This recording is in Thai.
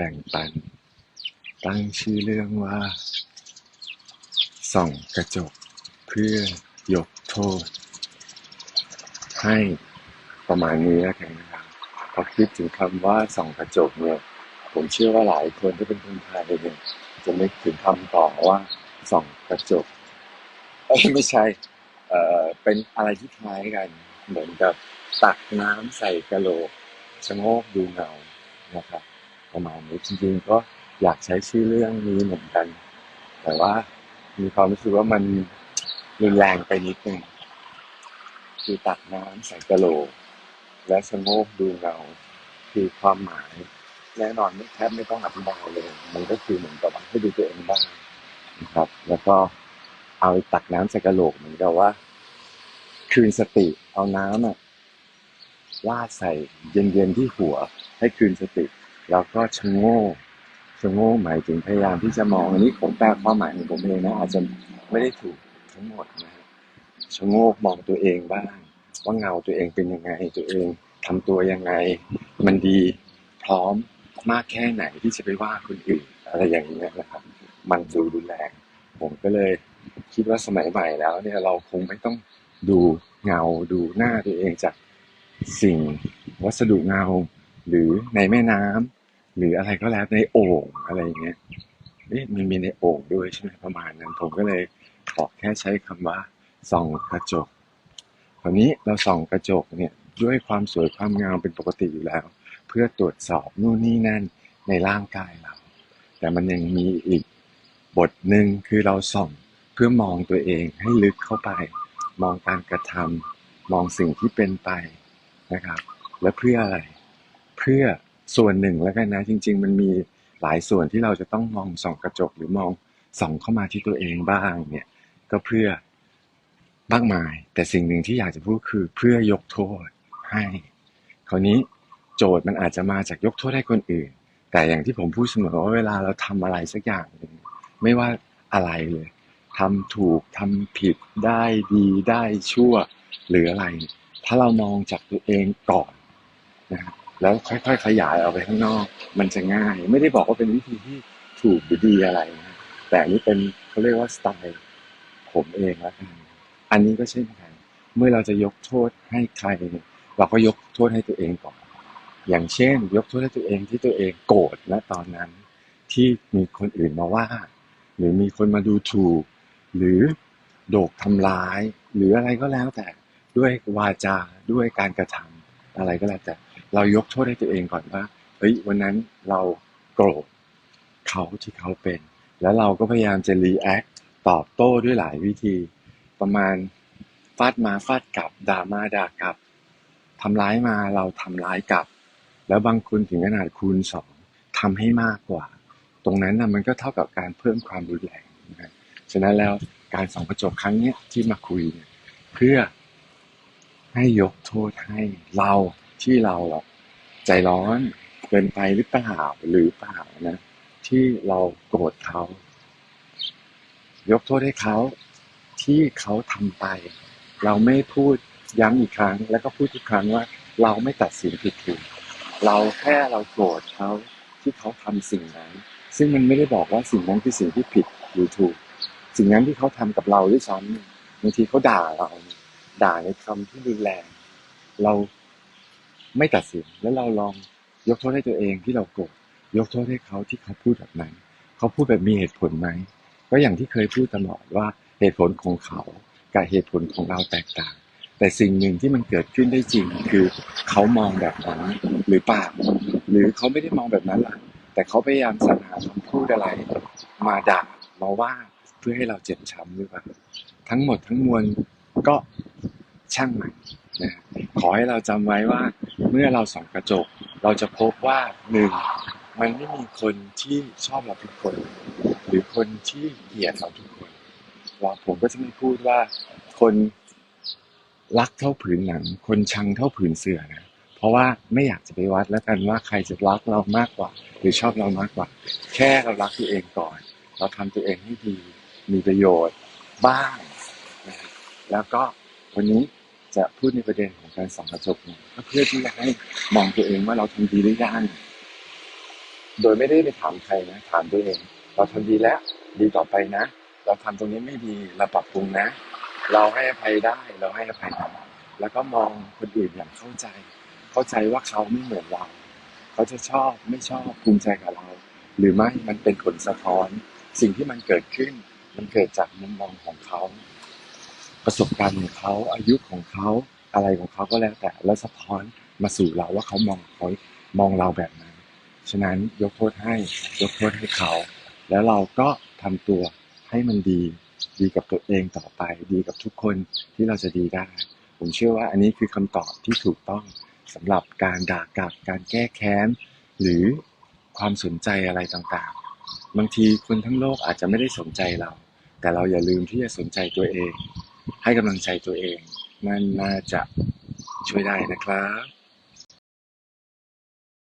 แบ่งปัน ตั้งชื่อเรื่องว่า ส่องกระจกเพื่อยกโทษ ให้ประมาณนี้แล้วกันนะครับพอคิดถึงคำว่าส่องกระจกเนี่ย ผมเชื่อว่าหลายคนที่เป็นคนไทยเนี่ยจะนึกถึงคำต่อว่าส่องกระจกไม่ใช่เอ่อเป็นอะไรที่คล้ายกัน เหมือนกับตักน้ำใส่กระโหลกชะโงกดูเงานะครับ ประมาณนี้จริงๆก็อยากใช้ชื่อเรื่องนี้เหมือนกัน แต่ว่ามีความรู้สึกว่ามันรุนแรงไปนิดนึงคือตักน้ำใส่กระโหลกและชะโงกดูเงาคือความหมายแน่นอนไม่แทบไม่ต้องอธิบายเลย มันก็คือเหมือนกับให้ดูตัวเองบ้างนะครับ แล้วก็เอาตักน้ำใส่กระโหลกเหมือนกับว่า คืนสติเอาน้ำอะลาดใส่เย็นๆที่หัว ให้คืนสติ แล้วก็ชะโงกชะโงกหมายถึงพยายามที่จะมองอันนี้ผมแปลความหมายของผมเองนะอาจจะไม่ได้ถูกทั้งหมดนะชะโงกมองตัวเองบ้าง ว่าเงาตัวเองเป็นยังไงตัวเองทำตัวยังไง มันดีพร้อมมากแค่ไหนที่จะไปว่าคนอื่นอะไรอย่างนี้ยนะครับ มันดูรุนแรงผมก็เลยคิดว่าสมัยใหม่แล้ว เนี่ยเราคงไม่ต้องดูเงาดูหน้าตัวเองจากสิ่งวัสดุเงา หรือในแม่น้ำ หรืออะไรก็แล้วในโอ่งอะไรอย่างเงี้ยเอ๊ะมันมีในโอ่งด้วยใช่ไหมประมาณนั้น ผมก็เลยขอแค่ใช้คำว่าส่องกระจกคราวนี้เราส่องกระจกเนี่ยด้วยความสวยความงามเป็นปกติอยู่แล้ว เพื่อตรวจสอบนู่นนี่นั่นในร่างกายเรา แต่มันยังมีอีกบทหนึ่งคือเราส่องเพื่อมองตัวเองให้ลึกเข้าไป มองการกระทำมองสิ่งที่เป็นไปนะครับ และเพื่ออะไร เพื่อ ส่วนหนึ่งแล้วกันนะ จริง ๆ มันมีหลายส่วนที่เราจะต้องมองส่องกระจกหรือมองส่องเข้ามาที่ตัวเองบ้างเนี่ย ก็เพื่อมากมาย แต่สิ่งหนึ่งที่อยากจะพูดคือเพื่อยกโทษให้คราวนี้โจทย์มันอาจจะมาจากยกโทษให้คนอื่น แต่อย่างที่ผมพูดเสมอว่าเวลาเราทำอะไรสักอย่างหนึ่งไม่ว่าอะไรเลยทำถูกทำผิดได้ดีได้ชั่ว หรืออะไร ถ้าเรามองจากตัวเองก่อนนะครับ แล้วค่อยๆขยายออกไปข้างนอก มันจะง่าย ไม่ได้บอกว่าเป็นวิธีที่ถูกหรือดีอะไรนะแต่นนี้เป็นเขาเรียกว่าสไตล์ผมเองล้วกันอันนี้ก็เช่นกันเมื่อเราจะยกโทษให้ใครเนี่ยเราก็ยกโทษให้ตัวเองก่อน อย่างเช่น ยกโทษให้ตัวเองที่ตัวเองโกรธณตอนนั้น ที่มีคนอื่นมาว่า หรือมีคนมาดูถูก หรือโดกทำร้าย หรืออะไรก็แล้วแต่ด้วยวาจาด้วยการกระทำอะไรก็แล้วแต่ เรายกโทษให้ตัวเองก่อนว่าเฮ้ยวันนั้นเราโกรธเขาที่เขาเป็น แล้วเราก็พยายามจะรีแอคตอบโต้ด้วยหลายวิธี ประมาณฟาดมาฟาดกลับด่ามาด่ากลับทำร้ายมาเราทำร้ายกลับ แล้วบางคนถึงขนาดคูณสองทำให้มากกว่า ตรงนั้นนะมันก็เท่ากับการเพิ่มความรุนแรงนะฉะนั้นแล้วการส่องกระจกครั้งนี้ที่มาคุยเนี่ยเพื่อให้ยกโทษให้เรา ที่เราใจร้อนเกินไปหรือเปล่าหรือเปล่านะ ที่เราโกรธเขา ยกโทษให้เขาที่เขาทำไป เราไม่พูดย้ำอีกครั้ง แล้วก็พูดทุกครั้งว่า เราไม่ตัดสินผิดถูกเราแค่เราโกรธเขาที่เขาทำสิ่งนั้น ซึ่งมันไม่ได้บอกว่าสิ่งนั้นคือสิ่งที่ผิดหรือถูก สิ่งนั้นที่เขาทำกับเราด้วยซ้ำบางทีเขาด่าเรา ด่าในคำที่รุนแรง เรา ไม่ตัดสินแล้วเราลองยกโทษให้ตัวเองที่เราโกรธยกโทษให้เขาที่เขาพูดแบบนั้น เขาพูดแบบมีเหตุผลไหมก็อย่างที่เคยพูดตลอดว่าเหตุผลของเขากับเหตุผลของเราแตกต่าง แต่สิ่งหนึ่งที่มันเกิดขึ้นได้จริง คือเขามองแบบนั้นหรือเปล่าหรือเขาไม่ได้มองแบบนั้นล่ะแต่เขาพยายามสรรหาคำพูดอะไร มาด่ามาว่าเพื่อให้เราเจ็บช้ำหรือเปล่าทั้งหมดทั้งมวลก็ช่างมัน นะขอให้เราจำไว้ว่าเมื่อเราส่องกระจก เราจะพบว่าหนึ่งมันไม่มีคนที่ชอบเราทุกคน หรือคนที่เกลียดเราทุกคนเราผมก็จะไม่พูดว่าคนรักเท่าผืนหนัง คนชังเท่าผืนเสือนะเพราะว่าไม่อยากจะไปวัดแล้วกันว่าใครจะรักเรามากกว่า หรือชอบเรามากกว่า แค่เรารักตัวเองก่อน เราทำตัวเองให้ดี มีประโยชน์บ้าง แล้วก็วันนี้ จะพูดในประเด็นของการส่องกระจกเนี่ยก็เพื่อที่จะให้มองตัวเองว่าเราทำดีหรือยังโดยไม่ได้ไปถามใครนะถามตัวเอง เราทำดีแล้ว ดีต่อไปนะ เราทำตรงนี้ไม่ดีเราปรับปรุงนะ เราให้อภัยได้เราให้อภัยนะแล้วก็มองคนอื่นอย่างเข้าใจ เข้าใจว่าเขาไม่เหมือนเรา เขาจะชอบไม่ชอบภูมิใจกับเรา หรือไม่มันเป็นผลสะท้อน สิ่งที่มันเกิดขึ้น มันเกิดจากมุมมองของเขา ประสบการณ์ของเขาอายุของเขาอะไรของเขาก็แล้วแต่แล้วสะท้อนมาสู่เราว่าเขามองเขามองเราแบบนั้น ฉะนั้นยกโทษให้ยกโทษให้เขา แล้วเราก็ทำตัวให้มันดี ดีกับตัวเองต่อไป ดีกับทุกคนที่เราจะดีได้ ผมเชื่อว่าอันนี้คือคำตอบที่ถูกต้องสำหรับการด่ากลับการแก้แค้น หรือความสนใจอะไรต่างๆ บางทีคนทั้งโลกอาจจะไม่ได้สนใจเรา แต่เราอย่าลืมที่จะสนใจตัวเอง ให้กำลังใจตัวเอง มันน่าจะช่วยได้นะครับ